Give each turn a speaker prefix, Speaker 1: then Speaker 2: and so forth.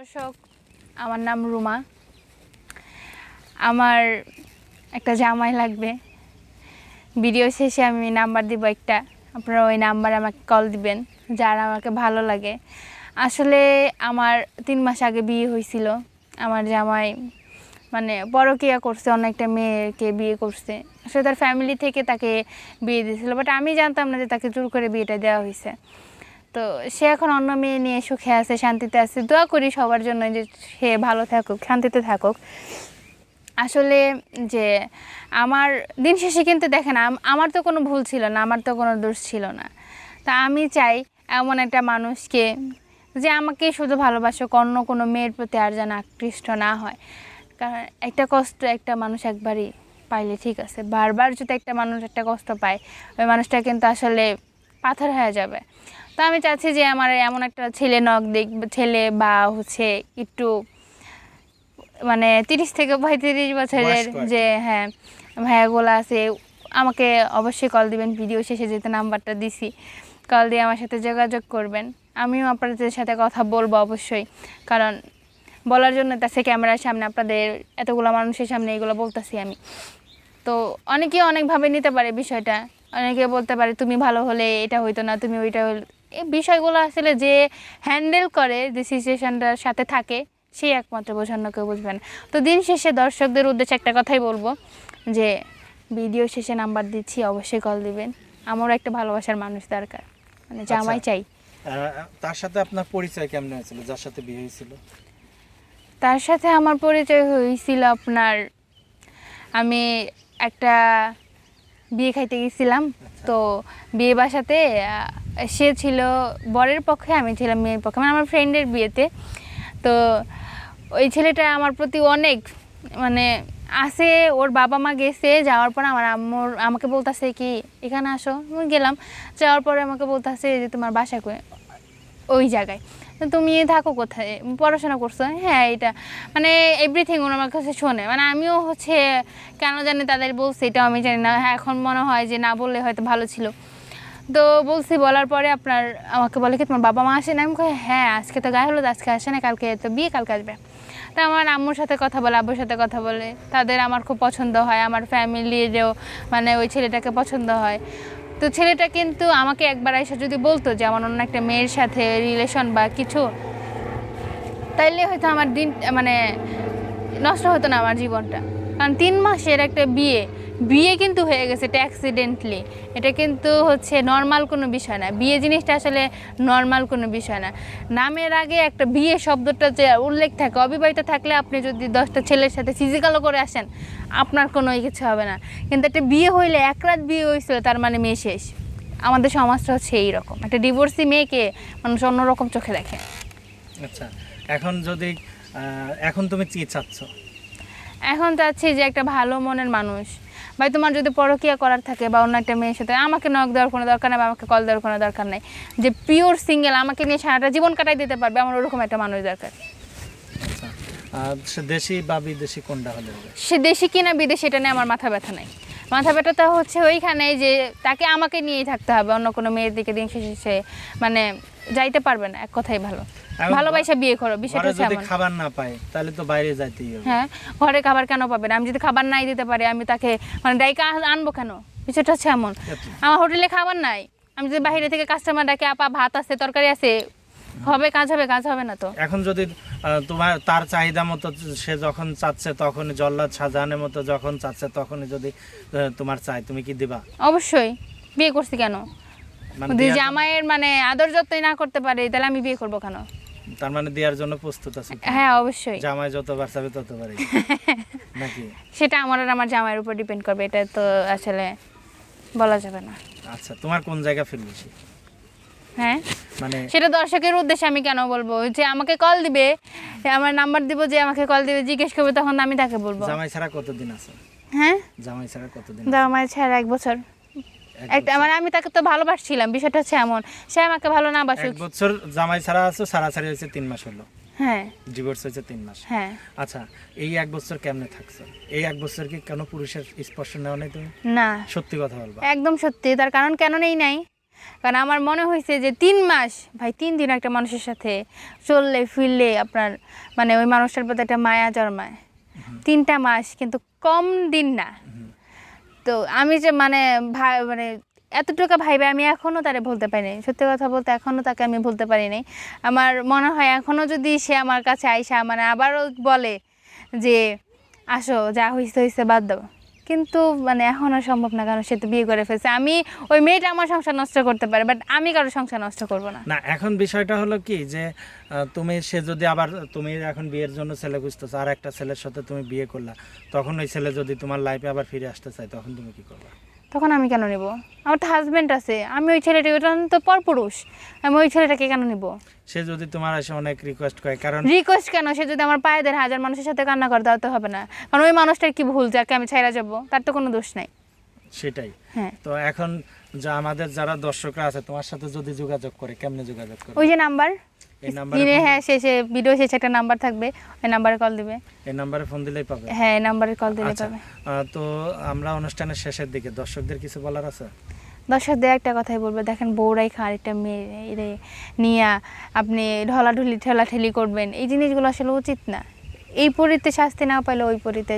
Speaker 1: দর্শক, আমার নাম রুমা। আমার একটা জামাই লাগবে। ভিডিও শেষে আমি নাম্বার দিব একটা। আপনারা ওই নাম্বারে আমাকে কল দিবেন, যার আমাকে ভালো লাগে। আসলে আমার তিন মাস আগে বিয়ে হয়েছিল। আমার জামাই মানে পরকিয়া করছে, অনেকটা মেয়েকে বিয়ে করছে। আসলে তার ফ্যামিলি থেকে তাকে বিয়ে দিয়েছিল বাট আমি জানতাম না যে তাকে জোর করে বিয়েটা দেওয়া হয়েছে। তো সে এখন অন্য মেয়ে নিয়ে সুখে আছে, শান্তিতে আছে। দোয়া করি সবার জন্য যে সে ভালো থাকুক, শান্তিতে থাকুক। আসলে যে আমার দিন শেষে কিন্তু দেখেন, আম- আমার তো কোনো ভুল ছিল না, আমার তো কোনো দোষ ছিল না। তা আমি চাই এমন একটা মানুষকে যে আমাকে শুধু ভালোবাসুক, অন্য কোনো মেয়ের প্রতি আর যেন আকৃষ্ট না হয়। কারণ একটা কষ্ট একটা মানুষ একবারই পাইলে ঠিক আছে, বারবার যদি একটা মানুষ একটা কষ্ট পায়, ওই মানুষটা কিন্তু আসলে পাথর হয়ে যাবে। তো আমি চাচ্ছি যে আমার এমন একটা ছেলে নখ দিক ছেলে বা হচ্ছে একটু মানে তিরিশ থেকে পঁয়ত্রিশ বছরের। যে হ্যাঁ ভাইয়াগুলো আছে আমাকে অবশ্যই কল দিবেন ভিডিও শেষে যেতে নাম্বারটা দিছি। কল দিয়ে আমার সাথে যোগাযোগ করবেন। আমিও আপনাদের সাথে কথা বলব অবশ্যই। কারণ বলার জন্য তাছে ক্যামেরার সামনে আপনাদের এতগুলো মানুষের সামনে এগুলো বলতেছি আমি। তো অনেকে অনেকভাবে নিতে পারে বিষয়টা। অনেকে বলতে পারে তুমি ভালো হলে এটা হইতো না তুমি ওইটা বিষয়গুলো আসলে যে হ্যান্ডেল করে যে সিচুয়েশনটার সাথে থাকে সেই একমাত্র বোঝানো কেউ বুঝবে না তো দিন শেষে দর্শকদের উদ্দেশ্যে একটা কথাই বলব যে ভিডিও শেষে নাম্বার দিচ্ছি অবশ্যই কল দিবেন। আমারও একটা ভালোবাসার মানুষ দরকার। মানে জামাই
Speaker 2: আচ্ছা।
Speaker 1: চাই।
Speaker 2: তার সাথে আপনার পরিচয় কেমন হয়েছিল? যার সাথে বিয়ে হয়েছিল?
Speaker 1: তার সাথে আমার পরিচয় হয়েছিল আপনার আমি একটা বিয়ে খাইতে গেছিলাম। তো বিয়ে বাসাতে সে ছিল, বরের পক্ষে, আমি ছিলাম মেয়ের পক্ষে মানে আমার ফ্রেন্ডের বিয়েতে। তো ওই ছেলেটা আমার প্রতি অনেক মানে আসে, ওর বাবা মা গেছে, যাওয়ার পর আমার আম্মুর, আমাকে বলতেছে কি, এখানে আসো। আমি গেলাম, যাওয়ার পরে আমাকে বলতেছে যে, তোমার বাসা কই? ওই জায়গায়। তো তুমি থাকো কোথায়? পড়াশোনা করছ? হ্যাঁ এটা মানে এভরিথিং আমার কাছে শোনে। মানে আমিও হচ্ছে, কেন জানি তাদের বলছি, এটাও আমি জানি না। হ্যাঁ এখন মনে হয় যে, না বললে হয়তো ভালো ছিল। তো বলছি, বলার পরে আপনার আমাকে বলে কি, তোমার বাবা মা আসে না আমি হ্যাঁ আজকে তো গায়ে হলুদ, আজকে আসে না কালকে তো বিয়ে, কালকে আসবে। তা আমার আম্মুর সাথে কথা বলে, আব্বুর সাথে কথা বলে, তাদের আমার খুব পছন্দ হয়, আমার ফ্যামিলিরও মানে ওই ছেলেটাকে পছন্দ হয়। তো ছেলেটা কিন্তু আমাকে একবার এসে যদি বলতো যে, আমার অন্য একটা মেয়ের সাথে রিলেশন বা কিছু, তাইলে হয়তো আমার দিন মানে নষ্ট হতো না আমার জীবনটা। কারণ তিন মাসের একটা বিয়ে বিয়ে কিন্তু হয়ে গেছে এটা অ্যাক্সিডেন্টলি এটা কিন্তু হচ্ছে নর্মাল কোনো বিষয় না। বিয়ে জিনিসটা আসলে নর্মাল কোনো বিষয় না। নামের আগে একটা বিয়ে শব্দটা যে উল্লেখ থাকে অবিবাহিত থাকলে আপনি যদি দশটা ছেলের সাথে ফিজিক্যালও করে আসেন আপনার কোনো কিছু হবে না। কিন্তু একটা বিয়ে হইলে এক রাত বিয়ে হয়েছিল তার মানে মেয়ে শেষ। আমাদের সমাজটা হচ্ছে এইরকম একটা ডিভোর্সি মেয়েকে মানুষ অন্যরকম চোখে দেখে।
Speaker 2: আচ্ছা এখন যদি এখন তুমি কি চাচ্ছ?
Speaker 1: এখন চাচ্ছি যে একটা ভালো মনের মানুষ। ভাই তোমার যদি পরকিয়া করার থাকে বা অন্য একটা মেয়ের সাথে আমাকে নক দেওয়ার কোনো দরকার নেই বা আমাকে কল দেওয়ার কোনো দরকার নেই। যে পিওর সিঙ্গেল আমাকে নিয়ে সারাটা জীবন কাটাই দিতে পারবে আমার ওরকম একটা মানুষ দরকার।
Speaker 2: আচ্ছা সে দেশি বা বিদেশি কোনটা হলে
Speaker 1: সে দেশি কিনা বিদেশি এটা নিয়ে আমার মাথা ব্যথা নাই। মাথা ব্যথাটা হচ্ছে ওইখানে যে তাকে আমাকে নিয়েই থাকতে হবে অন্য কোনো মেয়ের দিকে দিন শেষে সে মানে যাইতে পারবে না এক কথাই ভালো। ভালোবাসা বিয়ে করো বিষয়টা হচ্ছে
Speaker 2: যদি খাবার না পায় তাহলে তো বাইরে যাইতেই হবে।
Speaker 1: হ্যাঁ ঘরে খাবার কেন পাবে না? আমি যদি খাবার নাই দিতে পারি আমি তাকে মানে ডাইকা আনব কেন? বিষয়টা হচ্ছে এমন। আমার হোটেলে খাবার নাই। আমি যদি বাইরে থেকে কাস্টমার ডাকে আপা ভাত আছে তরকারি আছে হবে কাজ হবে কাজ হবে না তো?
Speaker 2: এখন যদি তোমার তার চাহিদা মতো সে যখন চাচ্ছে তখন জল্লাদ শাহজাহানের মতো যখন চাচ্ছে তখনই যদি তোমার চাই তুমি কি দিবা?
Speaker 1: অবশ্যই। বিয়ে করছি কেন?
Speaker 2: মানে
Speaker 1: যদি জামাইয়ের মানে আদর যত্নই না করতে পারি তাহলে আমি বিয়ে করব কেন?
Speaker 2: তার মানে দেওয়ার জন্য প্রস্তুত আছে
Speaker 1: হ্যাঁ অবশ্যই।
Speaker 2: জামাই যত যতবার চাবে ততবারই নাকি?
Speaker 1: সেটা আমার আর আমার জামাইয়ের উপর ডিপেন্ড করবে এটা তো আসলে বলা যাবে না।
Speaker 2: আচ্ছা তোমার কোন জায়গা ফিল বেশি?
Speaker 1: হ্যাঁ?
Speaker 2: মানে
Speaker 1: সেটা দর্শকের উদ্দেশ্যে আমি কেন বলব? যে আমাকে কল দিবে আমার নাম্বার দিব যে আমাকে কল দিবে জিজ্ঞেস করবে তখন আমি তাকে বলব।
Speaker 2: জামাই ছাড়া কতদিন আছে?
Speaker 1: হ্যাঁ?
Speaker 2: জামাই ছাড়া কতদিন
Speaker 1: জামাই ছাড়া এক বছর। একটা মানে আমি তাকে তো ভালোবাসছিলাম বিষয়টা হচ্ছে এমন। সে আমাকে ভালো না
Speaker 2: এক বছর জামাই ছাড়া আছে ছাড়াছাড়ি হয়েছে তিন মাস হলো।
Speaker 1: হ্যাঁ।
Speaker 2: ডিভোর্স হয়েছে তিন মাস।
Speaker 1: হ্যাঁ।
Speaker 2: আচ্ছা এই এক বছর কেমনে থাকছো? এই এক বছর কি কোনো পুরুষের স্পর্শ নেওয়া নেই তুমি?
Speaker 1: না।
Speaker 2: সত্যি কথা বলবা।
Speaker 1: একদম সত্যি তার কারণ কেন নেই নাই? কারণ আমার মনে হয়েছে যে তিন মাস ভাই তিন দিন একটা মানুষের সাথে চললে ফিরলে আপনার মানে ওই মানুষটার প্রতি একটা মায়া জন্মায়। তিনটা মাস কিন্তু কম দিন না। তো আমি যে মানে ভাই মানে এতটুকু ভাইবে আমি এখনও তারে বলতে পারিনি। সত্যি কথা বলতে এখনও তাকে আমি বলতে নাই আমার মনে হয় এখনও যদি সে আমার কাছে আইসা মানে আবারও বলে যে, আসো যা হইছে হইছে বাদ দাও। কিন্তু মানে এখন আর সম্ভব না কারণ সে তো বিয়ে করে ফেলছে। আমি, ওই মেয়েটা আমার সংসার নষ্ট করতে পারে বাট আমি কারও সংসার নষ্ট করব না।
Speaker 2: না, এখন বিষয়টা হলো কি যে তুমি, সে যদি আবার, তুমি এখন বিয়ের জন্য ছেলে খুঁজতেছো, আর একটা ছেলের সাথে তুমি বিয়ে করলা, তখন ওই ছেলে যদি তোমার লাইফে আবার ফিরে আসতে চায়, তখন তুমি কি করবে?
Speaker 1: তখন আমি কেন নেব? আমার তো হাজব্যান্ড আছে আমি ওই ছেলেটাকে ওটা তো পরপুরুষ আমি ওই ছেলেটাকে কেন নিব?
Speaker 2: সে যদি তোমার এসে অনেক রিকোয়েস্ট করে কারণ
Speaker 1: রিকোয়েস্ট কেন? সে যদি আমার পায়ে দেড় হাজার মানুষের সাথে কান্না করে দেওয়া তো হবে না। কারণ ওই মানুষটার কি ভুল যাকে আমি ছাইরা যাব? তার তো কোনো দোষ নাই।
Speaker 2: সেটাই।
Speaker 1: হ্যাঁ।
Speaker 2: তো এখন যা আমাদের যারা দর্শকরা আছে তোমার সাথে যদি যোগাযোগ করে কেমনে যোগাযোগ করে
Speaker 1: ওই যে নাম্বারে? স্ক্রিনে হ্যাঁ শেষে ভিডিও শেষে একটা নাম্বার থাকবে ওই নাম্বারে কল দিবে।
Speaker 2: এই নাম্বারে ফোন দিলেই পাবে?
Speaker 1: হ্যাঁ এই নাম্বারে কল দিলে
Speaker 2: আচ্ছা
Speaker 1: পাবে।
Speaker 2: তো আমরা অনুষ্ঠানের শেষের দিকে দর্শকদের কিছু বলার আছে?
Speaker 1: দর্শকদের একটা কথাই বলবে দেখেন বউরাই খার একটা মেয়ে নিয়ে আপনি ঢলাঢুলি ঠেলাঠেলি করবেন এই জিনিসগুলো আসলে উচিত না। এই পরিতে শাস্তি না পাইলে ওই পরিতে